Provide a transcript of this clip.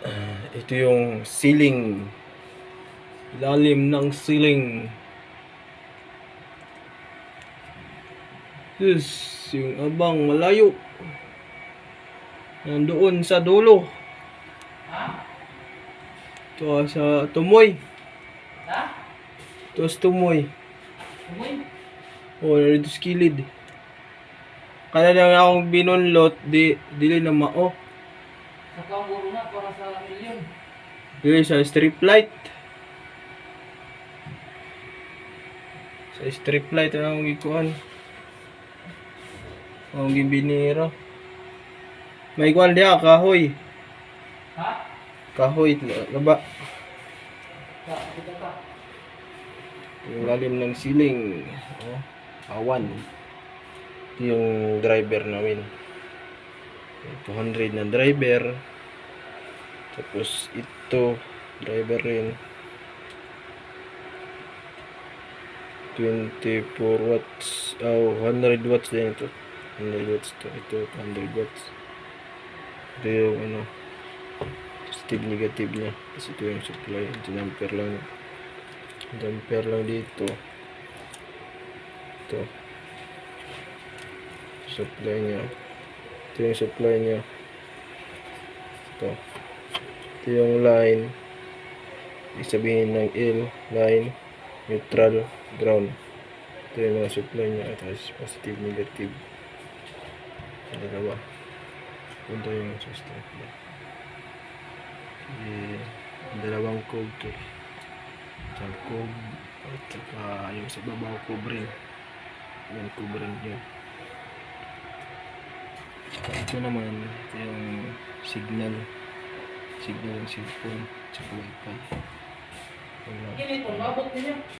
Ito yung ceiling. Ilalim ng ceiling. Yes, yung abang malayo. Nandoon sa dulo. Ito sa tumoy. Ha? Ito sa tumoy. Umoy? Oh, narito sa kilid. Kana lang akong binunlot, di, dili na mao. Sa kamburo na para sa milyon. Dili sa strip light. Sa strip light na akong gikuhan. Akong gibinira. May kuhan diha, kahoy. Ha? Kahoy, laba. Kita ka. Yung lalim ng ceiling. Oh, awan. Ito yung driver namin. 200 na driver. Tapos ito, driver rin. 24 watts. Oh, 100 watts din ito. 100 watts to. Ito, 100 watts. Ito yung ano, positive negative niya. Tapos ito yung supply. Ito ampere lang. Damper lang dito. Ito. Supply niya. Ito yung supply niya. Ito. Ito yung line. Ibig sabihin ng L, line, neutral, ground. Ito yung mga supply niya. Tapos positive, negative. Ang dalawa. Ito yung system niya. Eh, ang dalawang code to. Isang cube at saka yung sa babaw kubrin. Yan kubrin niya. Ito naman, yung signal. Signal ng cellphone sa wifi. Yun lang.